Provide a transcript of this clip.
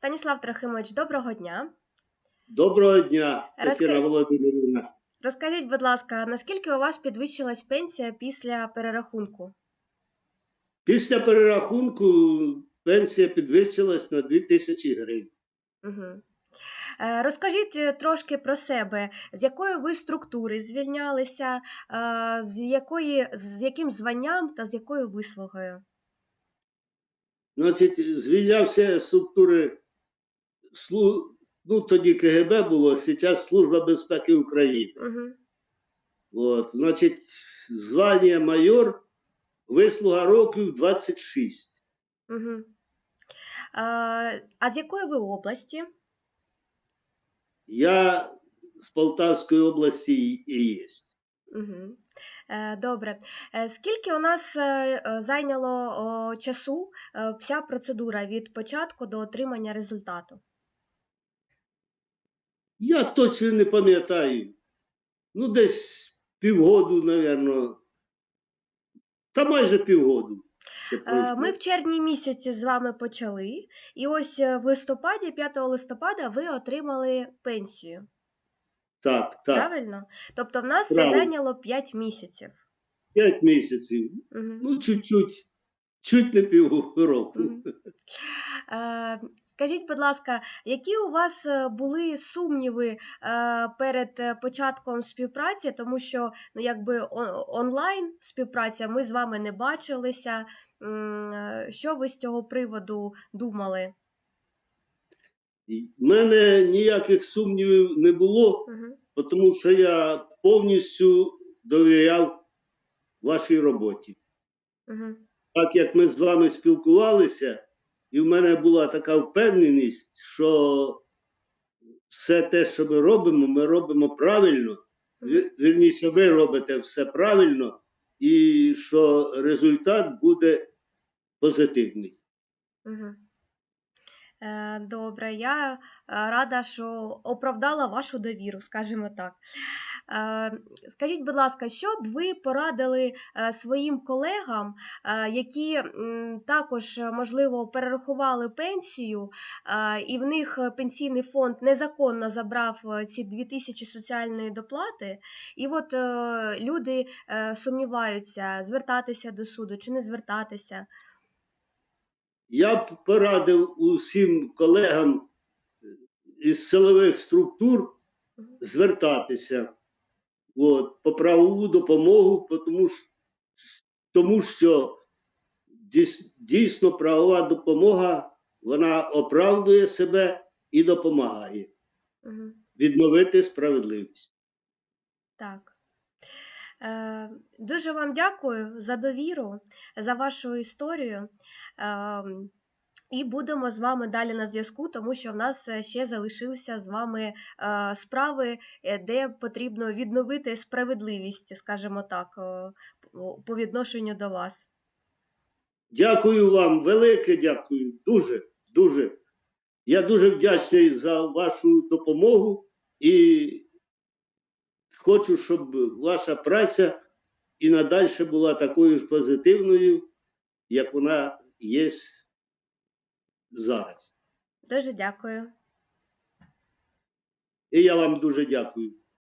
Станіслав Трохимович, доброго дня. Доброго дня, Тетяна Розкажіть. Володимирівна. Розкажіть, будь ласка, наскільки у вас підвищилась пенсія після перерахунку? Після перерахунку пенсія підвищилась на 2 тисячі гривень. Угу. Розкажіть е, трошки про себе, з якої ви структури звільнялися, е, з, якої, з яким званням та з якою вислугою? Значить, звільнявся з структури. Ну тоді КГБ було, зараз Служба безпеки України. Угу. От, значить, звання майор, вислуга років 26. Угу. А з якої ви області? Я з Полтавської області і- є. Угу. Добре. Е, Скільки у нас е, е, зайняло часу е, вся процедура від початку до отримання результату? Я точно не пам'ятаю. Ну, десь півгоду, напевно. Та майже півгоду. Е. Ми в червні місяці з вами почали, і ось е, в листопаді, 5 листопада, ви отримали пенсію. Так, так. Правильно? Тобто в нас це зайняло 5 місяців. П'ять місяців. Угу. Ну, чуть-чуть. Чуть не півроку. Мгм. Е, Скажіть, будь ласка, які у вас е, були сумніви е, перед е, початком співпраці, тому що ну, якби о- онлайн співпраця, ми з вами не бачилися. М, е, Що ви з цього приводу думали? У мене ніяких сумнівів не було, Угу. тому що я повністю довіряв вашій роботі. Угу. Так як ми з вами спілкувалися, і в мене була така впевненість, що все те, що ми робимо, ми робимо правильно. Вірніше, ви робите все правильно, і що результат буде позитивний. Угу. Добре, я е, рада, що оправдала вашу довіру, скажімо так. Е, Скажіть, будь ласка, що б ви порадили е, своїм колегам, е, які також, можливо, перерахували пенсію, і в них пенсійний фонд незаконно забрав ці 2000 соціальної доплати, і от люди сумніваються, звертатися до суду чи не звертатися. Я б порадив усім колегам із силових структур звертатися от, по правову допомогу, тому, що- тому що дійсно правова допомога вона оправдує себе і допомагає відновити справедливість. Так. Е, Дуже вам дякую за довіру, за вашу історію. Ем, І будемо з вами далі на зв'язку, тому що в нас е, ще залишилися з вами е, справи, е, де потрібно відновити справедливість, скажімо так, по- відношенню до вас. Дякую вам, велике дякую. Дуже, дуже. Я дуже вдячний за вашу допомогу і хочу, щоб ваша праця і надальше була такою ж позитивною, як вона є зараз. Дуже дякую. І я вам дуже дякую.